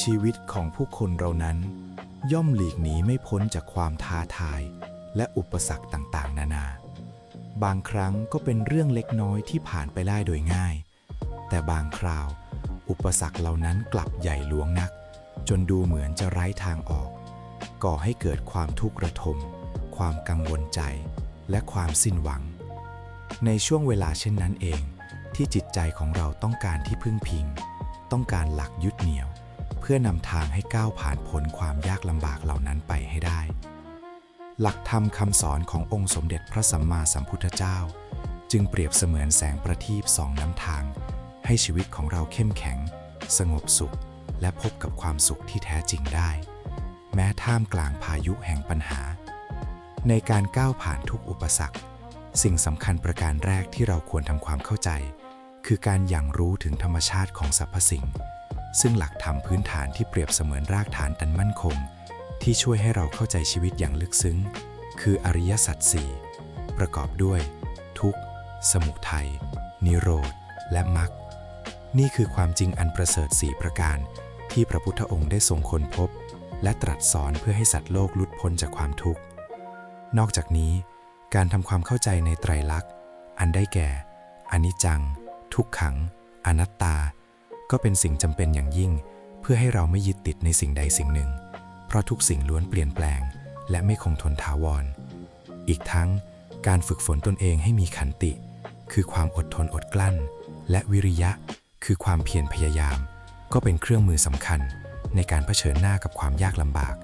ชีวิตของผู้คนเรานั้น ย่อมหลีกหนีไม่พ้นจากความท้าทาย และอุปสรรคต่างๆ นานา บางครั้งก็เป็นเรื่องเล็กน้อยที่ผ่านไปได้โดยง่าย แต่บางคราว อุปสรรคเหล่านั้นกลับใหญ่หลวงนัก จนดูเหมือนจะไร้ทางออก ก่อให้เกิดความทุกข์ระทม ความกังวลใจ และความสิ้นหวัง ในช่วงเวลาเช่นนั้นเอง ที่จิตใจของเราต้องการที่พึ่งพิง ต้องการหลักยึดเหนี่ยว เพื่อนำทางให้ก้าวผ่านพ้นความยากลำบากเหล่านั้นไปให้ได้ หลักธรรมคำสอนขององค์สมเด็จพระสัมมาสัมพุทธเจ้า จึงเปรียบเสมือนแสงประทีปสองน้ำทาง ให้ชีวิตของเราเข้มแข็ง สงบสุข และพบกับความสุขที่แท้จริงได้ แม้ท่ามกลางพายุแห่งปัญหา ในการก้าวผ่านทุกอุปสรรค สิ่งสำคัญประการแรกที่เราควรทำความเข้าใจ คือการอย่างรู้ถึงธรรมชาติของสรรพสิ่ง ซึ่งหลักธรรมพื้นฐานที่เปรียบเสมือนรากฐานอันมั่นคง ที่ช่วยให้เราเข้าใจชีวิตอย่างลึกซึ้ง คืออริยสัจสี่ประกอบด้วย ทุกข์ สมุทัย นิโรธ และมรรค นี่คือความจริงอันประเสริฐสี่ประการ ที่พระพุทธองค์ได้ทรงค้นพบ และตรัสสอนเพื่อให้สัตว์โลกหลุดพ้นจากความทุกข์ นอกจากนี้ การทำความเข้าใจในไตรลักษณ์ อันได้แก่ อนิจจัง ทุกขัง อนัตตา ก็เป็นสิ่งจำเป็นอย่างยิ่ง เพื่อให้เราไม่ยึดติดในสิ่งใดสิ่งหนึ่ง เพราะทุกสิ่งล้วนเปลี่ยนแปลง และไม่คงทนถาวร อีกทั้งการฝึกฝนตนเองให้มีขันติ คือความอดทนอดกลั้น และวิริยะ คือความเพียรพยายาม ก็เป็นเครื่องมือสำคัญ ในการเผชิญหน้ากับความยากลำบาก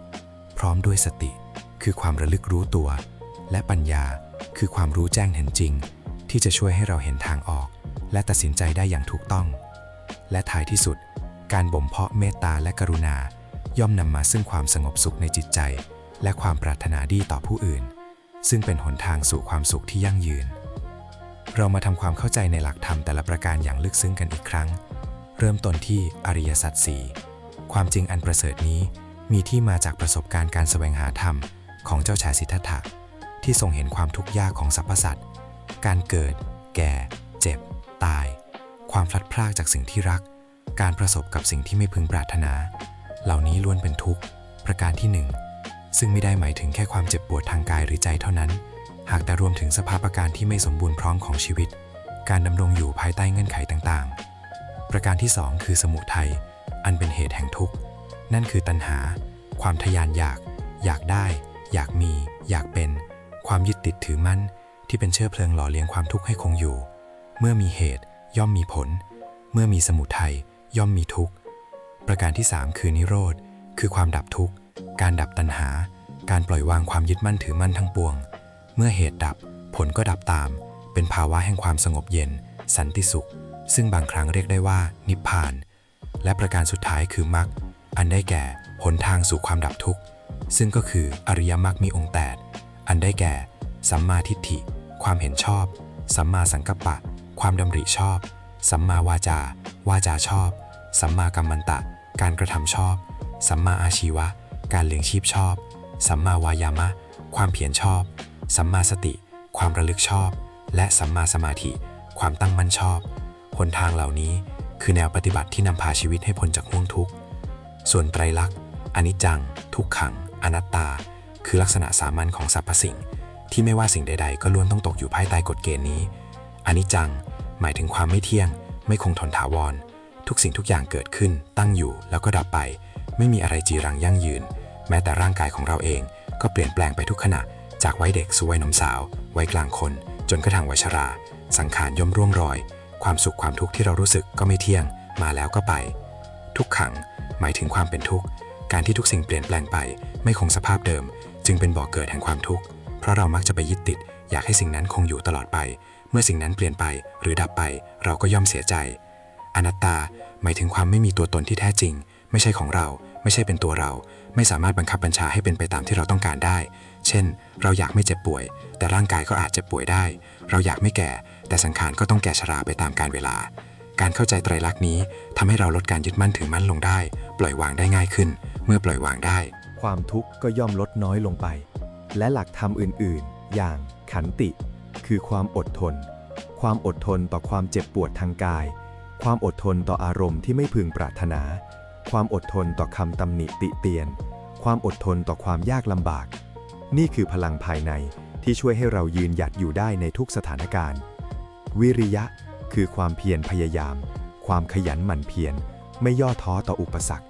พร้อมด้วยสติ คือความระลึกรู้ตัว และปัญญา คือความรู้แจ้งเห็นจริง ที่จะช่วยให้เราเห็นทางออก และตัดสินใจได้อย่างถูกต้อง และท้ายที่สุด การบ่มเพาะเมตตาและกรุณา ย่อมนำมาซึ่งความสงบสุขในจิตใจ และความปรารถนาดีต่อผู้อื่น ซึ่งเป็นหนทางสู่ความสุขที่ยั่งยืน เรามาทำความเข้าใจในหลักธรรมแต่ละประการอย่างลึกซึ้งกันอีกครั้ง เริ่มต้นที่อริยสัจสี่ความจริงอันประเสริฐนี้มีที่มาจากประสบการณ์การแสวงหาธรรมของเจ้าชายสิทธัตถะที่ทรงเห็นความทุกข์ยากของสรรพสัตว์ การเกิด แก่ เจ็บ ตาย ความพลัดพรากจากสิ่งที่รัก การประสบกับสิ่งที่ไม่พึงปรารถนา เหล่านี้ล้วนเป็นทุกข์ ประการที่หนึ่งซึ่งไม่ได้หมายถึงแค่ความเจ็บปวดทางกายหรือใจเท่านั้น หากแต่รวมถึงสภาพอาการที่ไม่สมบูรณ์พร้อมของชีวิต การดำรงอยู่ภายใต้เงื่อนไขต่างๆ ประการที่สองคือสมุทัย อันเป็นเหตุแห่งทุกข์ นั่นคือตัณหา ความทยานอยาก อยากได้ อยากมี อยากเป็น ความยึดติดถือมั่นที่เป็นเชื้อเพลิงหล่อเลี้ยงความทุกข์ให้คงอยู่ เมื่อมีเหตุ ย่อมมีผล เมื่อมีสมุทัยย่อมมีทุกข์ ประการที่ 3 คือนิโรธ คือความดับทุกข์ การดับตัณหา การปล่อยวางความยึดมั่นถือมั่นทั้งปวง เมื่อเหตุดับผลก็ดับตาม เป็นภาวะแห่งความสงบเย็น สันติสุข ซึ่งบางครั้งเรียกได้ว่า นิพพาน และประการสุดท้ายคือมรรค อันได้แก่หนทางสู่ความดับทุกข์ ซึ่งก็คืออริยมรรคมีองค์แปดอันได้แก่ สัมมาทิฏฐิ ความเห็นชอบ สัมมาสังกัปปะ ความดำริชอบ สัมมาวาจา วาจาชอบ สัมมากัมมันตะ การกระทำชอบ สัมมาอาชีวะ การเลี้ยงชีพชอบ สัมมาวายามะ ความเพียรชอบ สัมมาสติ ความระลึกชอบ และสัมมาสมาธิ ความตั้งมั่นชอบ หนทางเหล่านี้คือแนวปฏิบัติที่นำพาชีวิตให้พ้นจากห่วงทุกข์ ส่วนไตรลักษณ์อนิจจัง ทุกขัง อนัตตา คือลักษณะสามัญของสรรพสิ่ง ที่ไม่ว่าสิ่งใด ๆ ก็ล้วนต้องตกอยู่ภายใต้กฎเกณฑ์นี้อนิจจัง หมายถึงความไม่เที่ยง ไม่คงทนถาวร ทุกสิ่งทุกอย่างเกิดขึ้น ตั้งอยู่แล้วก็ดับไป ไม่มีอะไรจีรังยั่งยืน แม้แต่ร่างกายของเราเองก็เปลี่ยนแปลงไปทุกขณะ จากวัยเด็กสู่วัยหนุ่มสาว วัยกลางคน จนกระทั่งวัยชรา สังขารย่อมร่วงรอย ความสุขความทุกข์ที่เรารู้สึกก็ไม่เที่ยง มาแล้วก็ไป ทุกขัง หมายถึงความเป็นทุกข์ การที่ทุกสิ่งเปลี่ยนแปลงไป ไม่คงสภาพเดิม จึงเป็นบ่อกเกิดแห่งความทุกข์ เพราะเรามักจะไปยึดติด อยากให้สิ่งนั้นคงอยู่ตลอดไป เมื่อสิ่งนั้นเปลี่ยนไปหรือดับไปเราก็ย่อมเสียใจ อนัตตาหมายถึงความไม่มีตัวตนที่แท้จริง ไม่ใช่ของเรา ไม่ใช่เป็นตัวเรา ไม่สามารถบังคับบัญชาให้เป็นไปตามที่เราต้องการได้ เช่น เราอยากไม่เจ็บป่วย แต่ร่างกายก็อาจเจ็บป่วยได้ เราอยากไม่แก่ แต่สังขารก็ต้องแก่ชราไปตามกาลเวลา การเข้าใจไตรลักษณ์นี้ทำให้เราลดการยึดมั่นถือมั่นลงได้ ปล่อยวางได้ง่ายขึ้น เมื่อปล่อยวางได้ ความทุกข์ก็ย่อมลดน้อยลงไป และหลักธรรมอื่น ๆ อย่างขันติ คือความอดทน ความอดทนต่อความเจ็บปวดทางกาย ความอดทนต่ออารมณ์ที่ไม่พึงปรารถนา ความอดทนต่อคำตำหนิติเตียน ความอดทนต่อความยากลำบาก นี่คือพลังภายในที่ช่วยให้เรายืนหยัดอยู่ได้ในทุกสถานการณ์ วิริยะคือความเพียรพยายาม ความขยันหมั่นเพียร ไม่ย่อท้อต่ออุปสรรค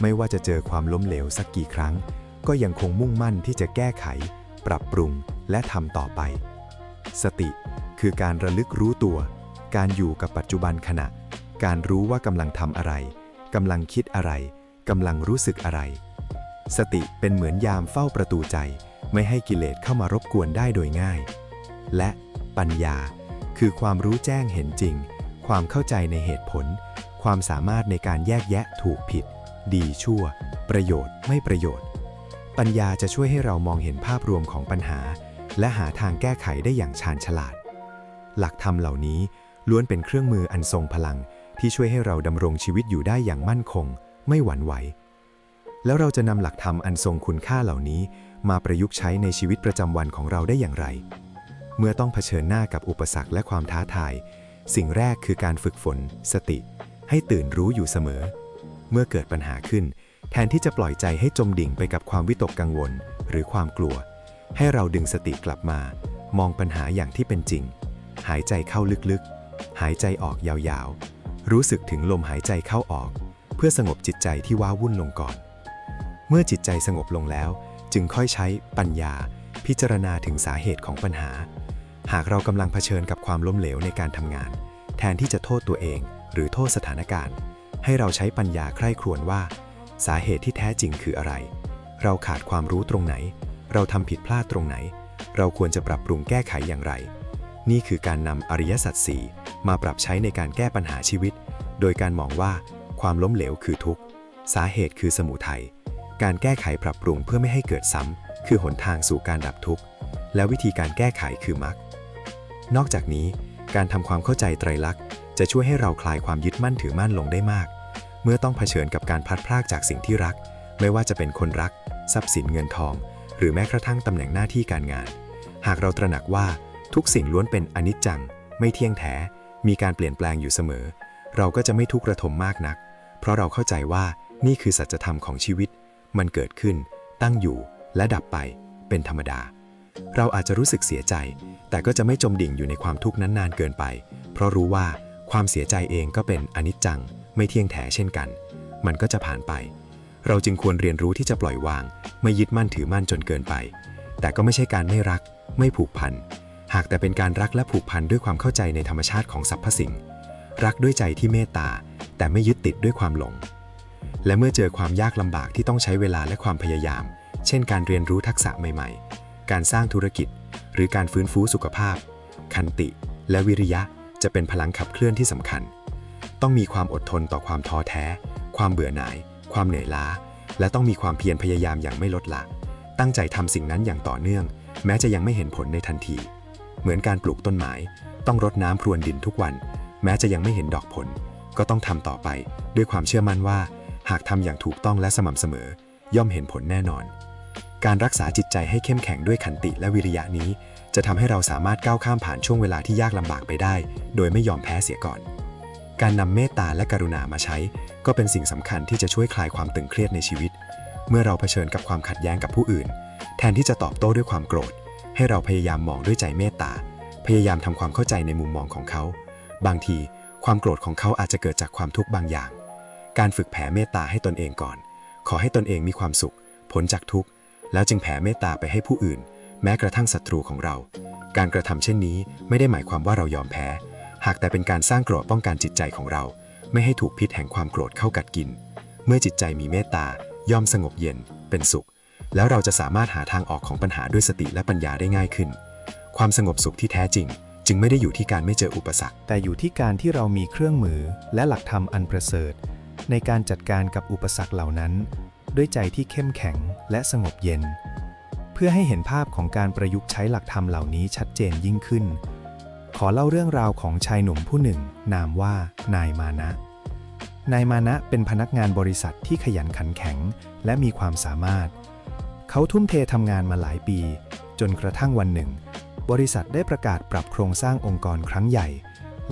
ไม่ว่าจะเจอความล้มเหลวสักกี่ครั้ง ก็ยังคงมุ่งมั่นที่จะแก้ไข ปรับปรุงและทำต่อไป สติ คือการระลึกรู้ตัว การอยู่กับปัจจุบันขณะ การรู้ว่ากำลังทำอะไรกำลังคิดอะไรกำลังรู้สึกอะไร สติเป็นเหมือนยามเฝ้าประตูใจ ไม่ให้กิเลสเข้ามารบกวนได้โดยง่าย และปัญญา คือความรู้แจ้งเห็นจริง ความเข้าใจในเหตุผล ความสามารถในการแยกแยะถูกผิด ดีชั่ว ประโยชน์ไม่ประโยชน์ ปัญญาจะช่วยให้เรามองเห็นภาพรวมของปัญหา และหาทางแก้ไขได้อย่างชาญฉลาด หลักธรรมเหล่านี้ล้วนเป็นเครื่องมืออันทรงพลังที่ช่วยให้เราดำรงชีวิตอยู่ได้อย่างมั่นคง ไม่หวั่นไหว แล้วเราจะนำหลักธรรมอันทรงคุณค่าเหล่านี้ มาประยุกต์ใช้ในชีวิตประจำวันของเราได้อย่างไร เมื่อต้องเผชิญหน้ากับอุปสรรคและความท้าทาย สิ่งแรกคือการฝึกฝน สติ ให้ตื่นรู้อยู่เสมอ เมื่อเกิดปัญหาขึ้น แทนที่จะปล่อยใจให้จมดิ่งไปกับความวิตกกังวล หรือความกลัว ให้เราดึงสติกลับมา มองปัญหาอย่างที่เป็นจริง หายใจเข้าลึกๆ หายใจออกยาวๆ รู้สึกถึงลมหายใจเข้าออก เพื่อสงบจิตใจที่ว้าวุ่นลงก่อน เมื่อจิตใจสงบลงแล้ว จึงค่อยใช้ปัญญา พิจารณาถึงสาเหตุของปัญหา หากเรากำลังเผชิญกับความล้มเหลวในการทำงาน แทนที่จะโทษตัวเอง หรือโทษสถานการณ์ ให้เราใช้ปัญญาใคร่ครวญว่า สาเหตุที่แท้จริงคืออะไร เราขาดความรู้ตรงไหน เราทำผิดพลาดตรงไหน เราควรจะปรับปรุงแก้ไขอย่างไร นี่คือการนำอริยสัจสี่มาปรับใช้ในการแก้ปัญหาชีวิต โดยการมองว่าความล้มเหลวคือทุกข์ สาเหตุคือสมุทัย การแก้ไขปรับปรุงเพื่อไม่ให้เกิดซ้ำ คือหนทางสู่การดับทุกข์ และวิธีการแก้ไขคือมรรคนอกจากนี้ การทำความเข้าใจไตรลักษณ์ จะช่วยให้เราคลายความยึดมั่นถือมั่นลงได้มาก เมื่อต้องเผชิญกับการพัดพรากจากสิ่งที่รัก ไม่ว่าจะเป็นคนรัก ทรัพย์สินเงินทอง หรือแม้กระทั่งตำแหน่งหน้าที่การงาน หากเราตระหนักว่าทุกสิ่งล้วนเป็นอนิจจัง ไม่เที่ยงแท้ มีการเปลี่ยนแปลงอยู่เสมอ เราก็จะไม่ทุกข์ระทมมากนัก เพราะเราเข้าใจว่านี่คือสัจธรรมของชีวิต มันเกิดขึ้น ตั้งอยู่ และดับไป เป็นธรรมดา เราอาจจะรู้สึกเสียใจ แต่ก็จะไม่จมดิ่งอยู่ในความทุกข์นั้นนานเกินไป เพราะรู้ว่าความเสียใจเองก็เป็นอนิจจัง ไม่เที่ยงแท้เช่นกัน มันก็จะผ่านไป เราจึงควรเรียนรู้ที่จะปล่อยวาง ไม่ยึดมั่นถือมั่นจนเกินไป แต่ก็ไม่ใช่การไม่รัก ไม่ผูกพัน หากแต่เป็นการรักและผูกพันด้วยความเข้าใจในธรรมชาติของสรรพสิ่ง รักด้วยใจที่เมตตา แต่ไม่ยึดติดด้วยความหลง และเมื่อเจอความยากลำบากที่ต้องใช้เวลาและความพยายาม เช่น การเรียนรู้ทักษะใหม่ ๆ การสร้างธุรกิจ หรือการฟื้นฟูสุขภาพ คันติ และวิริยะจะเป็นพลังขับเคลื่อนที่สำคัญ ต้องมีความอดทนต่อความท้อแท้ ความเบื่อหน่าย ความเหนื่อยล้า และต้องมีความเพียรพยายามอย่างไม่ลดละ ตั้งใจทำสิ่งนั้นอย่างต่อเนื่อง แม้จะยังไม่เห็นผลในทันที เหมือนการปลูกต้นไม้ ต้องรดน้ำพรวนดินทุกวัน แม้จะยังไม่เห็นดอกผล ก็ต้องทำต่อไป ด้วยความเชื่อมั่นว่า หากทำอย่างถูกต้องและสม่ำเสมอ ย่อมเห็นผลแน่นอน การรักษาจิตใจให้เข้มแข็งด้วยขันติและวิริยะนี้ จะทำให้เราสามารถก้าวข้ามผ่านช่วงเวลาที่ยากลำบากไปได้ โดยไม่ยอมแพ้เสียก่อน การนำเมตตาและกรุณามาใช้ ก็เป็นสิ่งสำคัญที่จะช่วยคลายความตึงเครียดในชีวิต เมื่อเราเผชิญกับความขัดแย้งกับผู้อื่น แทนที่จะตอบโต้ด้วยความโกรธ ให้เราพยายามมองด้วยใจเมตตา พยายามทำความเข้าใจในมุมมองของเขา บางทีความโกรธของเขาอาจจะเกิดจากความทุกข์บางอย่าง การฝึกแผ่เมตตาให้ตนเองก่อน ขอให้ตนเองมีความสุขพ้นจากทุกข์ แล้วจึงแผ่เมตตาไปให้ผู้อื่น แม้กระทั่งศัตรูของเรา การกระทำเช่นนี้ไม่ได้หมายความว่าเรายอมแพ้ หากแต่เป็นการสร้างเกราะป้องกันจิตใจของเรา ไม่ให้ถูกพิษแห่งความโกรธเข้ากัดกิน เมื่อจิตใจมีเมตตาย่อมสงบเย็น เป็นสุข แล้วเราจะสามารถหาทางออกของปัญหาด้วยสติและปัญญาได้ง่ายขึ้น ความสงบสุขที่แท้จริง จึงไม่ได้อยู่ที่การไม่เจออุปสรรค แต่อยู่ที่การที่เรามีเครื่องมือและหลักธรรมอันประเสริฐ ในการจัดการกับอุปสรรคเหล่านั้น ด้วยใจที่เข้มแข็งและสงบเย็น เพื่อให้เห็นภาพของการประยุกต์ใช้หลักธรรมเหล่านี้ชัดเจนยิ่งขึ้น ขอเล่าเรื่องราวของชายหนุ่มผู้หนึ่ง นามว่านายมานะ นายมานะเป็นพนักงานบริษัทที่ขยันขันแข็ง และมีความสามารถ เขาทุ่มเททำงานมาหลายปี จนกระทั่งวันหนึ่ง บริษัทได้ประกาศปรับโครงสร้างองค์กรครั้งใหญ่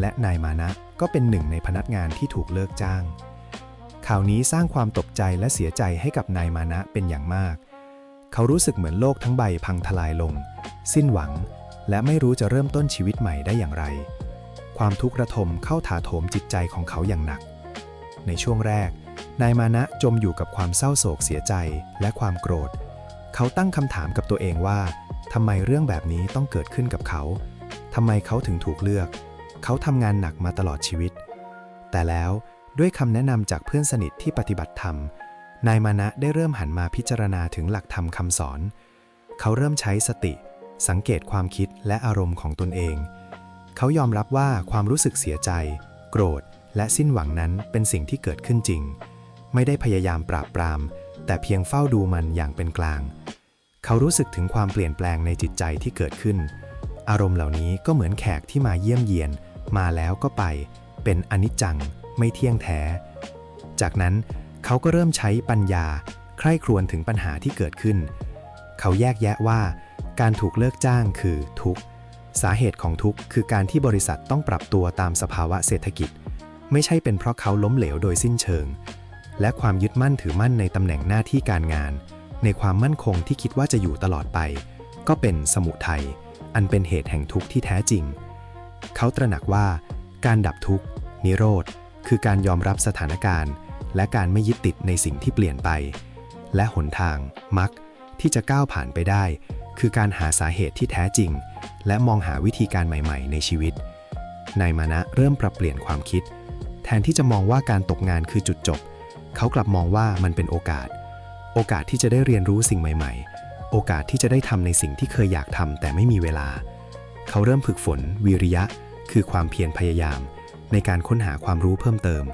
และนายมานะก็เป็นหนึ่งในพนักงานที่ถูกเลิกจ้าง ข่าวนี้สร้างความตกใจและเสียใจให้กับนายมานะเป็นอย่างมาก เขารู้สึกเหมือนโลกทั้งใบพังทลายลง สิ้นหวัง และไม่รู้จะเริ่มต้นชีวิตใหม่ได้อย่างไร ความทุกข์ระทมเข้าถาโถมจิตใจของเขาอย่างหนัก ในช่วงแรก นายมานะจมอยู่กับความเศร้าโศกเสียใจและความโกรธ เขาตั้งคำถามกับตัวเองว่าทำไมเรื่องแบบนี้ต้องเกิดขึ้นกับเขาทำไมเขาถึงถูกเลือก เขาทำงานหนักมาตลอดชีวิต แต่แล้วด้วยคำแนะนำจากเพื่อนสนิทที่ปฏิบัติธรรม นายมานะได้เริ่มหันมาพิจารณาถึงหลักธรรมคำสอน เขาเริ่มใช้สติ สังเกตความคิดและอารมณ์ของตนเอง เขายอมรับว่าความรู้สึกเสียใจ โกรธ และสิ้นหวังนั้นเป็นสิ่งที่เกิดขึ้นจริง ไม่ได้พยายามปราบปราม แต่เพียงเฝ้าดูมันอย่างเป็นกลาง เขารู้สึกถึงความเปลี่ยนแปลงในจิตใจที่เกิดขึ้น อารมณ์เหล่านี้ก็เหมือนแขกที่มาเยี่ยมเยียน มาแล้วก็ไป เป็นอนิจจัง ไม่เที่ยงแท้ จากนั้นเขาก็เริ่มใช้ปัญญา ใคร่ครวญถึงปัญหาที่เกิดขึ้น เขาแยกแยะว่า การถูกเลิกจ้างคือทุกข์สาเหตุของทุกข์คือการที่บริษัทต้องปรับตัวตามสภาวะเศรษฐกิจ ไม่ใช่เป็นเพราะเขาล้มเหลวโดยสิ้นเชิง และความยึดมั่นถือมั่นในตำแหน่งหน้าที่การงาน ในความมั่นคงที่คิดว่าจะอยู่ตลอดไป ก็เป็นสมุทัยอันเป็นเหตุแห่งทุกข์ที่แท้จริง เขาตระหนักว่า การดับทุกข์ นิโรธ คือการยอมรับสถานการณ์ และการไม่ยึดติดในสิ่งที่เปลี่ยนไป และหนทางมักที่จะก้าวผ่านไปได้คือการหาสาเหตุที่แท้จริง และมองหาวิธีการใหม่ ๆ ในชีวิต นายมานะเริ่มปรับเปลี่ยนความคิด แทนที่จะมองว่าการตกงานคือจุดจบ เขากลับมองว่ามันเป็นโอกาส โอกาสที่จะได้เรียนรู้สิ่งใหม่ ๆ โอกาสที่จะได้ทำในสิ่งที่เคยอยากทำแต่ไม่มีเวลา เขาเริ่มฝึกฝน วิริยะ คือความเพียรพยายาม ในการค้นหาความรู้เพิ่มเติม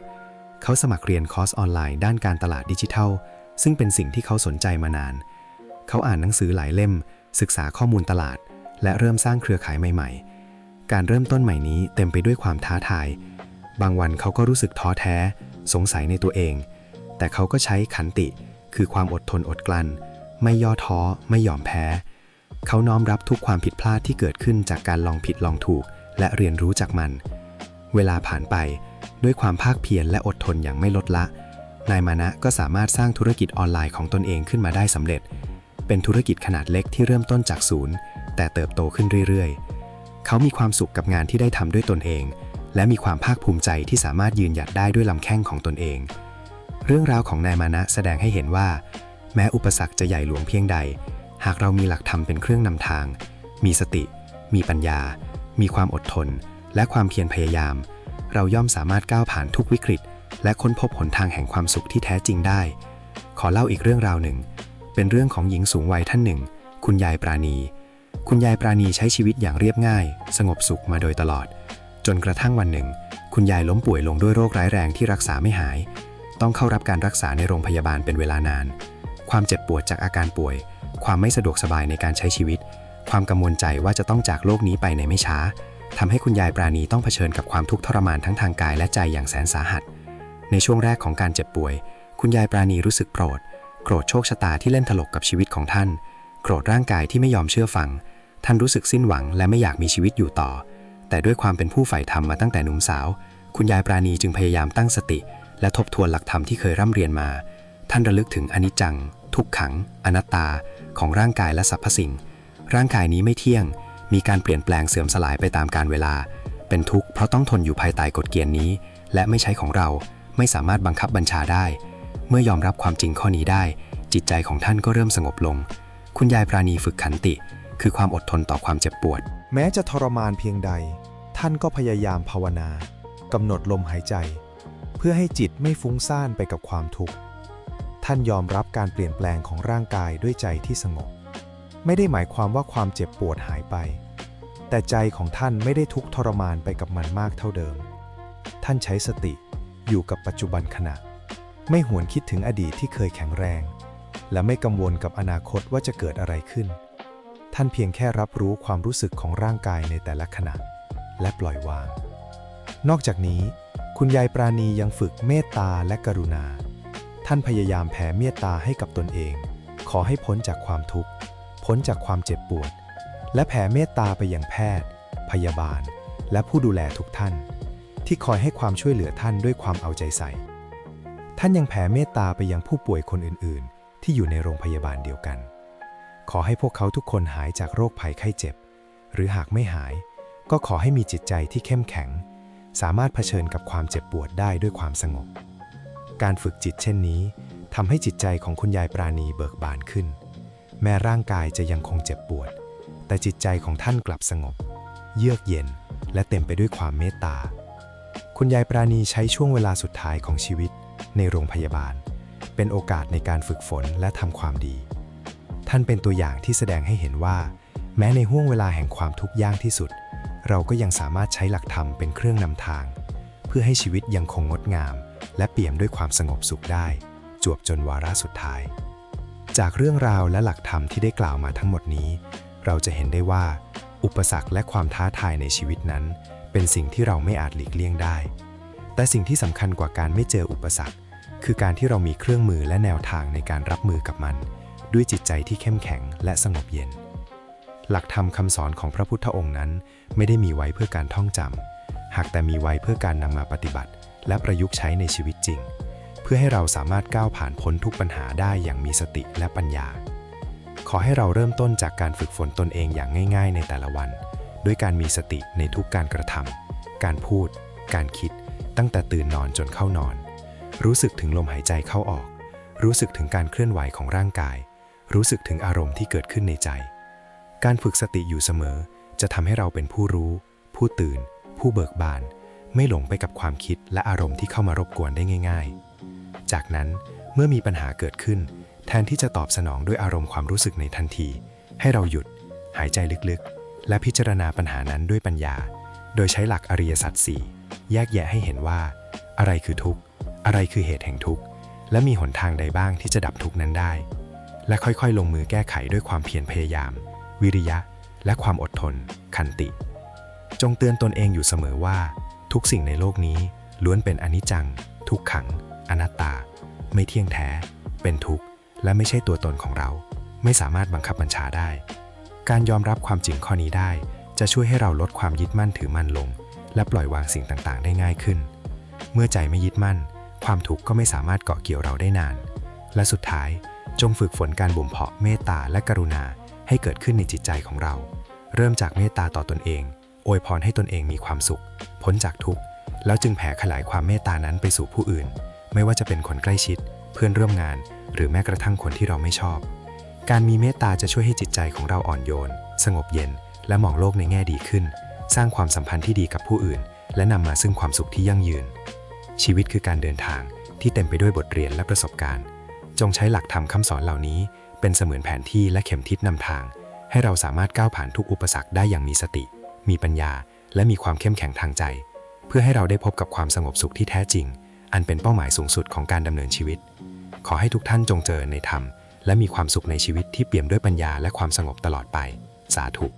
เขาสมัครเรียนคอร์สออนไลน์ด้านการตลาดดิจิทัล ซึ่งเป็นสิ่งที่เขาสนใจมานาน เขาอ่านหนังสือหลายเล่ม ศึกษาข้อมูลตลาด และเริ่มสร้างเครือข่ายใหม่ ๆ การเริ่มต้นใหม่นี้เต็มไปด้วยความท้าทาย บางวันเขาก็รู้สึกท้อแท้ สงสัยในตัวเอง แต่เขาก็ใช้ขันติ คือความอดทนอดกลั้น ไม่ย่อท้อ ไม่ยอมแพ้ เขาน้อมรับทุกความผิดพลาดที่เกิดขึ้นจากการลองผิดลองถูก และเรียนรู้จากมัน เวลาผ่านไปด้วยความภาคเพียรและอดทนอย่างไม่ลดละ นายมานะก็สามารถสร้างธุรกิจออนไลน์ของตนเองขึ้นมาได้สำเร็จ เป็นธุรกิจขนาดเล็กที่เริ่มต้นจากศูนย์ แต่เติบโตขึ้นเรื่อยๆ เขามีความสุขกับงานที่ได้ทำด้วยตนเอง และมีความภาคภูมิใจที่สามารถยืนหยัดได้ด้วยลำแข้งของตนเอง เรื่องราวของนายมานะแสดงให้เห็นว่า แม้อุปสรรคจะใหญ่หลวงเพียงใด หากเรามีหลักธรรมเป็นเครื่องนำทาง มีสติ มีปัญญา มีความอดทน และความเพียรพยายาม เราย่อมสามารถก้าวผ่านทุกวิกฤต และค้นพบหนทางแห่งความสุขที่แท้จริงได้ ขอเล่าอีกเรื่องราวหนึ่ง เป็นเรื่องของหญิงสูงวัยท่านหนึ่ง คุณยายปราณี คุณยายปราณีใช้ชีวิตอย่างเรียบง่าย สงบสุขมาโดยตลอด จนกระทั่งวันหนึ่ง คุณยายล้มป่วยลงด้วยโรคร้ายแรงที่รักษาไม่หาย ต้องเข้ารับการรักษาในโรงพยาบาลเป็นเวลานาน ความเจ็บปวดจากอาการป่วย ความไม่สะดวกสบายในการใช้ชีวิต ความกังวลใจว่าจะต้องจากโลกนี้ไปในไม่ช้าทำให้คุณยายปราณีต้องเผชิญกับความทุกข์ทรมานทั้งทางกายและใจอย่างแสนสาหัส ในช่วงแรกของการเจ็บป่วย คุณยายปราณีรู้สึกโกรธ โกรธโชคชะตาที่เล่นตลกกับชีวิตของท่าน โกรธร่างกายที่ไม่ยอมเชื่อฟัง ท่านรู้สึกสิ้นหวังและไม่อยากมีชีวิตอยู่ต่อ แต่ด้วยความเป็นผู้ใฝ่ธรรมมาตั้งแต่หนุ่มสาว คุณยายปราณีจึงพยายามตั้งสติ และทบทวนหลักธรรมที่เคยร่ำเรียนมา ท่านระลึกถึงอนิจจัง ทุกขัง อนัตตา ของร่างกายและสรรพสิ่ง ร่างกายนี้ไม่เที่ยง มีการเปลี่ยนแปลงเสื่อมสลายไปตามกาลเวลา เป็นทุกข์เพราะต้องทนอยู่ภายใต้กฎเกณฑ์นี้ และไม่ใช่ของเรา ไม่สามารถบังคับบัญชาได้ เมื่อยอมรับความจริงข้อนี้ได้ จิตใจของท่านก็เริ่มสงบลง คุณยายปราณีฝึกขันติ คือความอดทนต่อความเจ็บปวด แม้จะทรมานเพียงใด ท่านก็พยายามภาวนากำหนดลมหายใจ เพื่อให้จิตไม่ฟุ้งซ่านไปกับความทุกข์ ท่านยอมรับการเปลี่ยนแปลงของร่างกายด้วยใจที่สงบ ไม่ได้หมายความว่าความเจ็บปวดหายไป แต่ใจของท่านไม่ได้ทุกทรมานไปกับมันมากเท่าเดิม ท่านใช้สติอยู่กับปัจจุบันขณะ ไม่หวนคิดถึงอดีตที่เคยแข็งแรง และไม่กังวลกับอนาคตว่าจะเกิดอะไรขึ้น ท่านเพียงแค่รับรู้ความรู้สึกของร่างกายในแต่ละขณะ และปล่อยวาง นอกจากนี้ คุณยายปราณียังฝึกเมตตาและกรุณา ท่านพยายามแผ่เมตตาให้กับตนเอง ขอให้พ้นจากความทุกข์ พ้นจากความเจ็บปวด และแผ่เมตตาไปยังแพทย์ พยาบาล และผู้ดูแลทุกท่าน ที่คอยให้ความช่วยเหลือท่านด้วยความเอาใจใส่ ท่านยังแผ่เมตตาไปยังผู้ป่วยคนอื่นๆ ที่อยู่ในโรงพยาบาลเดียวกัน ขอให้พวกเขาทุกคนหายจากโรคภัยไข้เจ็บ หรือหากไม่หาย ก็ขอให้มีจิตใจที่เข้มแข็ง สามารถเผชิญกับความเจ็บปวดได้ด้วยความสงบ การฝึกจิตเช่นนี้ทำให้จิตใจของคุณยายปราณีเบิกบานขึ้น แม้ร่างกายจะยังคงเจ็บปวด แต่จิตใจของท่านกลับสงบ เยือกเย็น และเต็มไปด้วยความเมตตา คุณยายปราณีใช้ช่วงเวลาสุดท้ายของชีวิต ในโรงพยาบาล เป็นโอกาสในการฝึกฝนและทำความดี ท่านเป็นตัวอย่างที่แสดงให้เห็นว่า แม้ในห่วงเวลาแห่งความทุกข์ยากที่สุด เราก็ยังสามารถใช้หลักธรรมเป็นเครื่องนำทาง เพื่อให้ชีวิตยังคงงดงาม และเปี่ยมด้วยความสงบสุขได้ จวบจนวาระสุดท้าย จากเรื่องราวและหลักธรรมที่ได้กล่าวมาทั้งหมดนี้ เราจะเห็นได้ว่า อุปสรรคและความท้าทายในชีวิตนั้น เป็นสิ่งที่เราไม่อาจหลีกเลี่ยงได้ แต่สิ่งที่สำคัญกว่าการไม่เจออุปสรรค คือการที่เรามีเครื่องมือและแนวทางในการรับมือกับมัน ด้วยจิตใจที่เข้มแข็งและสงบเย็น หลักธรรมคำสอนของพระพุทธองค์นั้น ไม่ได้มีไว้เพื่อการท่องจำหากแต่มีไว้เพื่อการนำมาปฏิบัติ และประยุกต์ใช้ในชีวิตจริง เพื่อให้เราสามารถก้าวผ่านพ้นทุกปัญหาได้อย่างมีสติและปัญญา ขอให้เราเริ่มต้นจากการฝึกฝนตนเองอย่างง่าย ๆ ในแต่ละวัน ด้วยการมีสติในทุกการกระทำการพูด การคิด ตั้งแต่ตื่นนอนจนเข้านอน รู้สึกถึงลมหายใจเข้าออก รู้สึกถึงการเคลื่อนไหวของร่างกาย รู้สึกถึงอารมณ์ที่เกิดขึ้นในใจ การฝึกสติอยู่เสมอ จะทำให้เราเป็นผู้รู้ ผู้ตื่น ผู้เบิกบาน ไม่หลงไปกับความคิดและอารมณ์ที่เข้ามารบกวนได้ง่าย ๆ จากนั้นเมื่อมีปัญหาเกิดขึ้น แทนที่จะตอบสนองด้วยอารมณ์ความรู้สึกในทันที ให้เราหยุด หายใจลึกๆ และพิจารณาปัญหานั้นด้วยปัญญา โดยใช้หลักอริยสัจสี่ แยกแยะให้เห็นว่า อะไรคือทุกข์ อะไรคือเหตุแห่งทุกข์ และมีหนทางใดบ้างที่จะดับทุกข์นั้นได้ และค่อยๆ ลงมือแก้ไขด้วยความเพียรพยายาม วิริยะ และความอดทน ขันติ จงเตือนตนเองอยู่เสมอว่า ทุกสิ่งในโลกนี้ล้วนเป็นอนิจจัง ทุกขัง อนัตตา ไม่เที่ยงแท้ เป็นทุกข์ และไม่ใช่ตัวตนของเรา ไม่สามารถบังคับบัญชาได้ การยอมรับความจริงข้อนี้ได้ จะช่วยให้เราลดความยึดมั่นถือมั่นลง และปล่อยวางสิ่งต่างๆ ได้ง่ายขึ้น เมื่อใจไม่ยึดมั่น ความทุกข์ก็ไม่สามารถเกาะเกี่ยวเราได้นาน และสุดท้ายจงฝึกฝนการบ่มเพาะเมตตาและกรุณาให้เกิดขึ้นในจิตใจของเรา เริ่มจากเมตตาต่อตนเอง อวยพรให้ตนเองมีความสุข พ้นจากทุกข์ แล้วจึงแผ่ขยายความเมตตานั้นไปสู่ผู้อื่น ไม่ว่าจะเป็นคนใกล้ชิด เพื่อนร่วมงาน หรือแม้กระทั่งคนที่เราไม่ชอบ การมีเมตตาจะช่วยให้จิตใจของเราอ่อนโยน สงบเย็น และมองโลกในแง่ดีขึ้น สร้างความสัมพันธ์ที่ดีกับผู้อื่น และนำมาซึ่งความสุขที่ยั่งยืน ชีวิตคือการเดินทางที่เต็มไปด้วยบทเรียนและประสบการณ์ จงใช้หลักธรรมคำสอนเหล่านี้ เป็นเสมือนแผนที่และเข็มทิศนำทาง ให้เราสามารถก้าวผ่านทุกอุปสรรคได้อย่างมีสติ มีปัญญา และมีความเข้มแข็งทางใจ เพื่อให้เราได้พบกับความสงบสุขที่แท้จริง อันเป็นเป้าหมายสูงสุดของการดำเนินชีวิต ขอให้ทุกท่านจงเจอในธรรม และมีความสุขในชีวิตที่เปี่ยมด้วยปัญญาและความสงบตลอดไป สาธุ